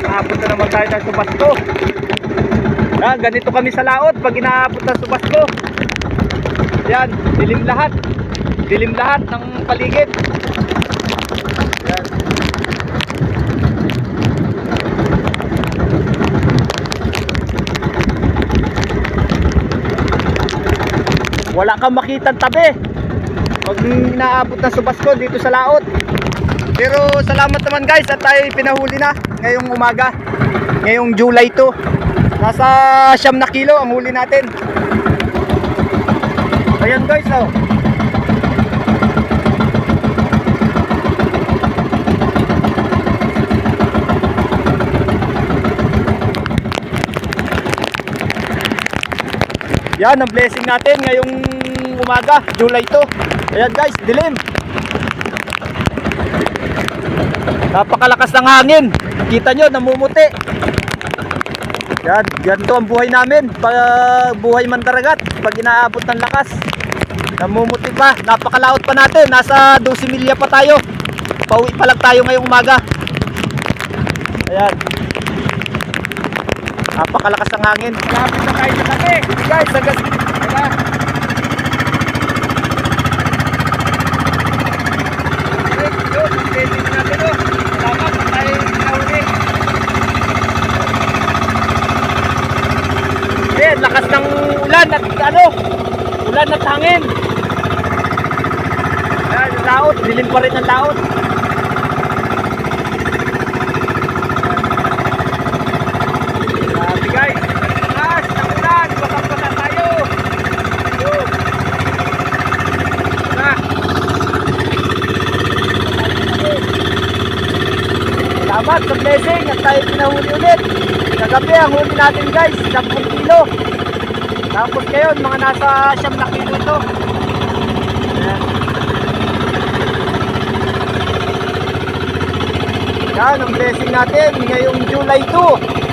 Nakapunta naman tayo ng Subasko. Yan, ganito kami sa laot pag inaabot ng Subasko. Yan, dilim lahat. Dilim lahat ng paligid. Yan. Wala kang makitang tabi. Pag inaabot ng Subasko dito sa laot. Pero salamat naman guys at tayo pinahuli na ngayong umaga. Ngayong July 2. Nasa siyam na kilo ang huli natin. Ayan guys oh. Yan ang blessing natin ngayong umaga, July 2. Ayan guys, dilim. Napakalakas ng hangin. Kita nyo, namumuti. Yan, ganito ang buhay namin. Pag buhay mandaragat, pag inaabot ng lakas. Namumuti pa. Napakalaot pa natin. Nasa 12 milya pa tayo. Pauwi pa lang tayo ngayong umaga. Ayan. Napakalakas ng hangin. Malapit na tayo sa tabi. Guys, hanggang... Wala. Yun, testing natin oh. Salamat, tayo nahuli. Ayan, lakas ng ulan at ano, ulan at hangin. Ayan, yung laot, dilim pa rin ang. Na. Salamat sa blessing at tayo pinahuli ulit. Kagabi ang huli natin guys, 10 kilo. Tapos ngayon, mga nasa siyam na kilo ito. Ayan. Yan ang blessing natin ngayong July 2.